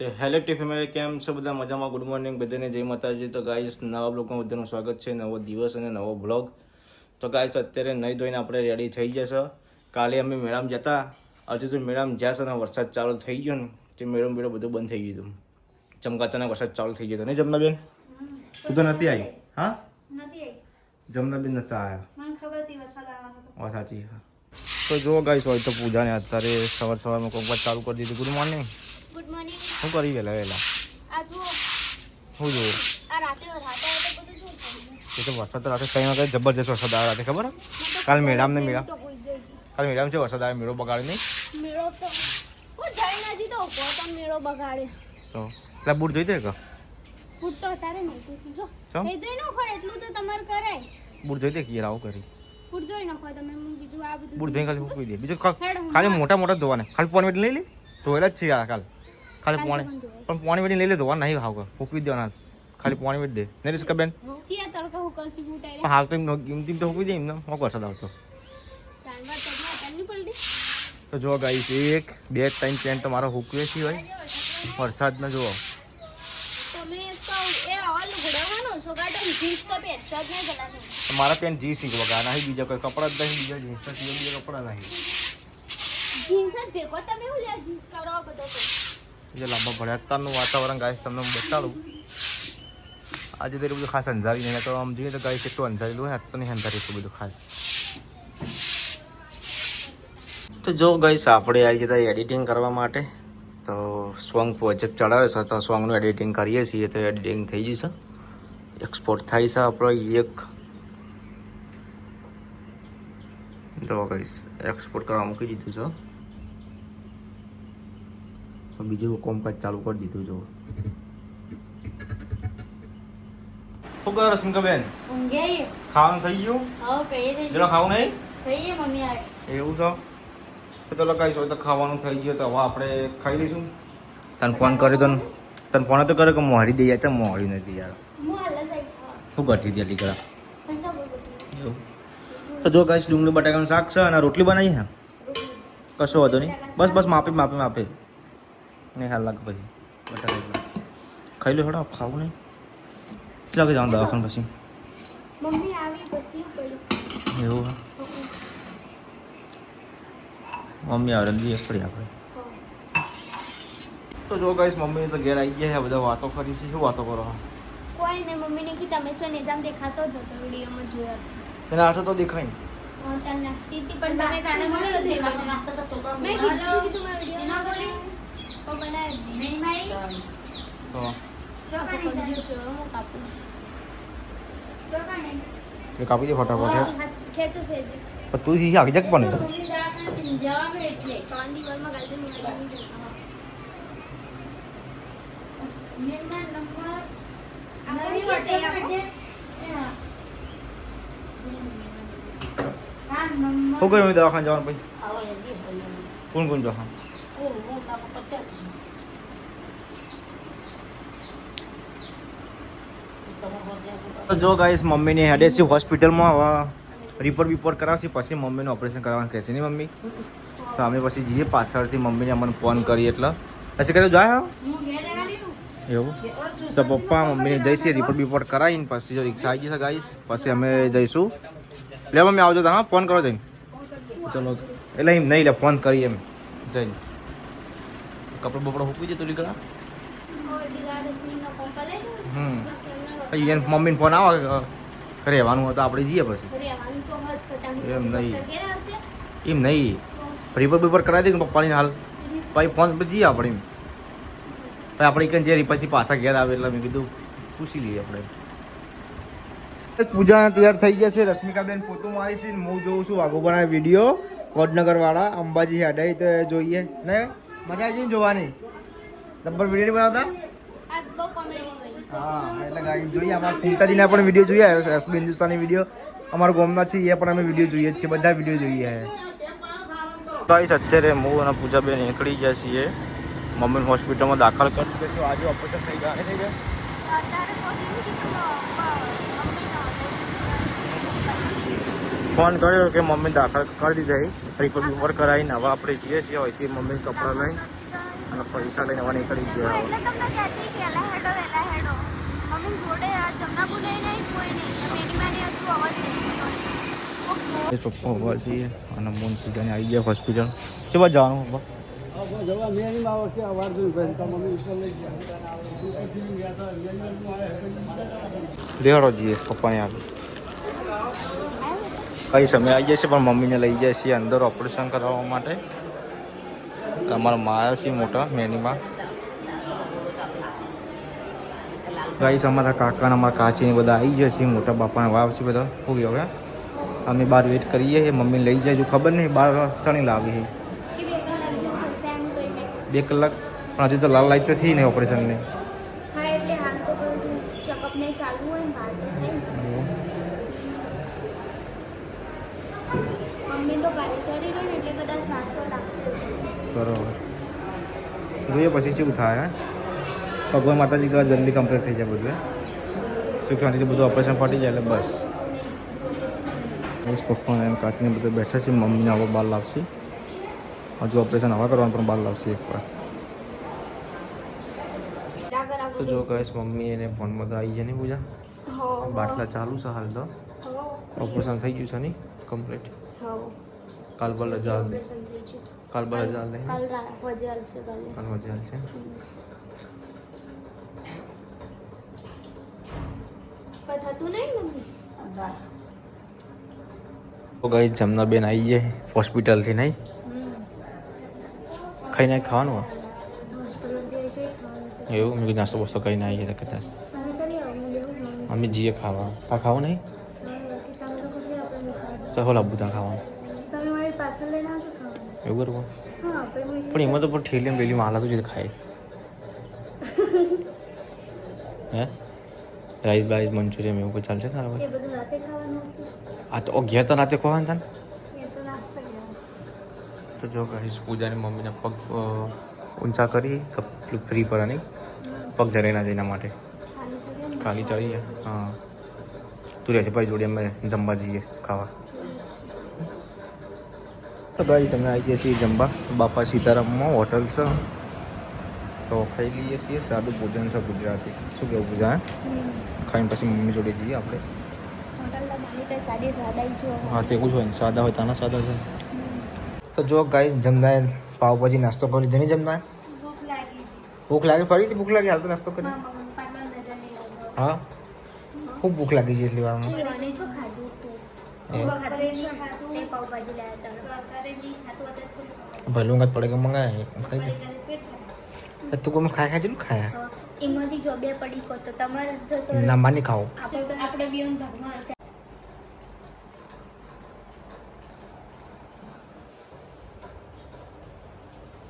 તો hello family કેમ છો બધા? મજામાં? ગુડ મોર્નિંગ બધાને. જય માતાજી. તો ગાઈસ નવા બ્લોગમાં બધાનું સ્વાગત છે. નવો દિવસ અને નવો બ્લોગ. તો ગાઈસ અત્યારે નહીં ધોઈને આપણે રેડી થઈ જશે. કાલે અમે મેળામાં જતા. હજુ તો મેળામાં જશે અને વરસાદ ચાલુ થઈ ગયો ને તે મેળો મેળો બધું બંધ થઈ ગયું હતું. ચમકાચાના વરસાદ ચાલુ થઈ ગયો હતો. નહીં જમનાબેન? તું તો નથી આવી હા? જમના બેન જમનાબેન નતા આવ્યા વાત સાચી તો જો ગાઈસ હોય તો પૂજાને અત્યારે સવાર સવારમાં કોકવાર ચાલુ કરી દીધું. Good morning. ગુડ મોર્નિંગ શું કરી વેલા વેલા આ જુઓ. શું જુઓ આ રાતે રાતે રાતે બધું શું થયું એ તો વરસાદ રાતે કઈ વખત જબરજસ્ત વરસાદ આવે રાતે ખબર? કાલ મેળામ ને ગઈ. કાલ મેળામ છે વરસાદ આવે મેળો બગાડે નહીં. મેળો તો હું જઈ નથી તો ઊભો તો મેળો બગાડે. તો એટલે બૂટ જોઈ દે કે બૂટ તો અતારે નહીં જો? એ દોઈ નાખો એટલું તો તમારે કરાય. બૂટ જોઈ દે કે યાર આવું કરી. ફૂટ દોઈ નાખો તમે હું બીજું આ બધું બૂટ ધોઈને ખાલી મૂકી દે. બીજું ખાલી મોટા મોટા ધોવાને. ખાલી પોન વેડી લઈ લે. ધોયેલા જ છે આ કાલ. ખાલી પાણી. પણ. પણ વેડી લઈ લે ધોવા નહીં હાવ મૂકી દેવાના ખાલી પાણી વેડી દે. નહીં રીસ્કા બેન? હાલ તો એમ તેમ તો મૂકી દે એમને મોકો વરસાદ આવતો. તો જો ગાઈસ એક બે ત્રણ તો તમારો હુકવે છે હોય વરસાદમાં જુઓ. જીન્સ મારા પેન્ટ જી સિંગ વગા નહીં બીજા કોઈ કપડા જ નહીં બીજા જીન્સ બીજા કપડા નહીં. જીન્સ જ ભેગો તમે એવું લે જીન્સ કરો બધો જે લાંબા ભળ્યા અત્યારનું વાતાવરણ ગાઈસ તમને હું બતાડું. આજે તો બધું ખાસ અંધારી નહીં તો આમ જોઈએ તો ગાઈસ એટલું અંધારેલું હોય અત્યારે નહીં અંધારી એટલું બધું ખાસ. તો જો ગાઈસ, આપણે આવી જતા એડિટિંગ કરવા માટે. તો સોંગ પ્રોજેક્ટ ચડાવે છે, તો સોંગનું એડિટિંગ કરીએ છીએ, તો એડિટિંગ થઈ જશે. એક્સપોર્ટ થાય છે આપણો એક. તો ગાઈસ એક્સપોર્ટ કરવા મૂકી દીધું છે. તો બીજું કોમકાજ ચાલુ કરી દીધું જો શું કરો રશ્મિકાબેન ખાવાનું થઈ ગયું? હા જરા ખાવું નહીં? એવું છે? તો તો લગાવીશ હોય તો ખાવાનું થઈ ગયું તો હવે આપણે ખાઈ લઈશું. તને ફોન કર્યો તો તને ફોન તો કર્યો કે મોહરી દઈ યાર મોહરી નથી યાર હું હાલ જ શું કરતી હતી એવું. તો જો ગાઈસ ડુંગળી બટાકાનું શાક છે અને રોટલી બનાવી હે કશો વાંધો નહીં. બસ બસ માપે માપે માપે. નહીં હાલ લાગે પછી. બટાકા ખાઈ લો થોડા ખાવું નહીં. કેટલા વાગે જવાનું દવાખાને પછી. મમ્મી આવી પછી એવું હે? મમ્મી આવે જઈએ પડી આપણે. તો જો ગાઈસ મમ્મી તો ઘેર આવી ગયા છે બધા વાતો કરી છે. શું વાતો કરો કોઈ ને મમ્મીને કી તમે છો ને જામ દેખાતો જ હતો વિડીયોમાં જોયા તને આશા તો દેખાય ને? તને સ્થિતિ પણ તમે કાલે મળ્યો હતી મેં કીધું હતું કે તમે વીડિયો તો બનાવી નહીં તો આપણે હું કાપું એ કાપી દે ફટાફટ ખેંચો છે. પણ તું ઈ આગળ જક પણ ત્રણ દિવસમાં ગાડી મેળવી હું કર્યું દવાખાને જવાનું પછી? કોણ કોણ જો para તો જો ગાઈસ મમ્મીને હેડેસી હોસ્પિટલમાં હવે રિપોર્ટ બિપોર્ટ કરાવશે પછી મમ્મીનું ઓપરેશન કરવાનું કહેશે નહીં મમ્મી? તો અમે પછી જઈએ પાછળથી મમ્મીને અમને ફોન કરી એટલે. પછી કહેતું જાય એવું? તો પપ્પા મમ્મીને જઈશે રિપોર્ટ બિપોર્ટ કરાવીને પછી જો રિક્ષા આવી જશે ગાઈસ પછી અમે જઈશું. લે મમ્મી આવજો તો હા ફોન કરો જઈને. ચલો એટલે એમ નહીં લે ફોન કરીએ એમ જઈને. કપડો બપડો મૂકી જતું નીકળા હમ. પછી એને મમ્મીને ફોન આવે રહેવાનું હોય તો આપણે જઈએ પછી. એમ નહીં. એમ નહીં. રિપર બિપર કરાવી દઈએ ને પપ્પાની હાલ. પછી ફોન પર જઈએ આપણે એમ. પછી આપણે એક જે પછી પાછા ઘેર આવે એટલે મેં કીધું પૂછી લઈએ આપણે. બસ પૂજા તૈયાર થઈ ગયા છે. રશ્મિકાબેન પોતું મારી છે ને હું જોઉં છું વાઘો બનાવે વીડિયો. વડનગર વાળા અંબાજી હેડાઈ તો જોઈએ ને? મજા આવી ને જોવાની? જબ્બર વીડિયો બનાવતા? હા એટલે ગાઈ જોઈએ અમારા કુંતાજીના પણ વીડિયો જોઈએ એસબી હિન્દુસ્તાની વીડિયો અમારા ગોમના છે એ પણ અમે વીડિયો જોઈએ છીએ બધા વીડિયો જોઈએ ગાઈસ અત્યારે હું અને પૂજાબેન નીકળી ગયા છીએ. મમ્મી હોસ્પિટલમાં દાખલ કરી આજે ઓપરેશન થઈ ગયા? થઈ ગયા ફોન કર્યો કે મમ્મી દાખલ કરી દીધા રિપોર્ટ બિપોર્ટ કરાવીને હવે આપણે જઈએ છીએ. તે મમ્મી કપડાં લઈને અને પૈસા લઈને હવે નીકળી ગયા પપ્પા છીએ અને મોન પૂજાને આવી ગયા હોસ્પિટલ. જવાનું? પપ્પા જવા. મેં આવો અવાર ભાઈ. તો મમ્મી ઉપર લઈ ગયા. દેહાડો જઈએ પપ્પાને આગળ. કઈ સમય આવી જશે પણ મમ્મીને લઈ જાય છીએ અંદર ઓપરેશન કરાવવા માટે. અમારા માયા છે મોટા મેનીમાં. ગાઈસ અમારા કાકાને અમારા કાચીને બધા આવી ગયા છે મોટા બાપાને વાવ છે બધા. શું ગયો હવે. અમે બહાર વેઇટ કરીએ છીએ મમ્મી લઈ જાય જો ખબર નહીં બાર ચણી લાવી છે. બે કલાક પણ હજી તો લાલ લાઈટ તો થઈ નહીં ઓપરેશનને હા એટલે હાલ તો બધું ચેકઅપ ને ચાલુ હોય ને બહાર તો થાય ને. મમ્મી તો કાલે સરી રહી એટલે કદાચ વાર તો લાગશે બરોબર. જોઈએ પછી શું થાય ભગવાન માતાજી કહે જલ્દી કમ્પ્લીટ થઈ જાય બધું સુખ શાંતિથી બધું ઓપરેશન પટી જાય એટલે બસ. બસ પપ્પા એમ કાચીને બધું બેઠા છે મમ્મીને હવે બહાર લાવશે. હજુ ઓપરેશન હવા કરવાનું પણ બહાર લાવશે એકવાર તો જો કહીશ મમ્મી એને ફોનમાં તો આવી જાય નહીં પૂજા? બાટલા ચાલુ છે હાલ તો. ઓપરેશન થઈ ગયું છે નહીં કમ્પ્લીટ હો. કાલ બલ રજા દે. કાલ બલ રજા હાલ દે કાલ રા- વજે હાલશે કાલે કાલ રજા હાલ છે કઈ થતું નહીં મમ્મી તો ગઈ જમના બેન આવી જાય હોસ્પિટલથી નહીં ખાઈને ખાવાનું એવું મેં નાસ્તો બસ્તો કરીને આવી ગયા કદાચ અમે જઈએ ખાવા તા ખાવું નહીં તો હો લાવવું ત્યાં ખાવાનું એવું કરવું? પણ એમાં તો પણ ઠેલી પેલી માલા તો જ ખાય. હે? રાઈસ બાઈસ મંચુરિયન એવું કોઈ ચાલશે તારા ભાઈ આ તો ઘેર તો નાતે ખોવાનું તાને તો જો કહીશ પૂજાની મમ્મીના પગ ઊંચા કરી તો પેલું ફ્રી પર નહીં પગ જરાય ના જઈના માટે. ખાલી ચડી હા. તું રહેશે ભાઈ જોડે અમે જમવા જઈએ ખાવા. તો ભાઈ તમે આવી ગયા છીએ જમવા બાપા સીતારામમાં હોટલ છે. તો ખાઈ લઈએ છીએ સાદું ભોજન છે ગુજરાતી. શું કેવું પૂજા હે? ખાઈને પછી મમ્મી જોડે જઈએ આપણે. હોટલના માલિકે સાદી સાદાઈ જો. હા તેવું જ હોય ને સાદા હોય તાના સાદા છે. તો જો ગાઈસ જમનાએ પાવભાજી નાસ્તો કરી લીધો નહીં જમનાએ ભૂખ લાગી. ભૂખ લાગે ફરીથી ભૂખ લાગે હાલ તો નાસ્તો કરી. મારા મમ્મી પાટલો નજર નહીં લાગ્યો હા? ખૂબ ભૂખ લાગી છે એટલી વારમાં. ભલું કાંઈ પડે કે મંગાય ખાઈ દે તું કોમ ખાય ખાય જેટલું ખાયા. એમાંથી જો બે પડી કો તો તમારે જો તો ના માની ખાઓ. આપણે આપણે બી ભાગમાં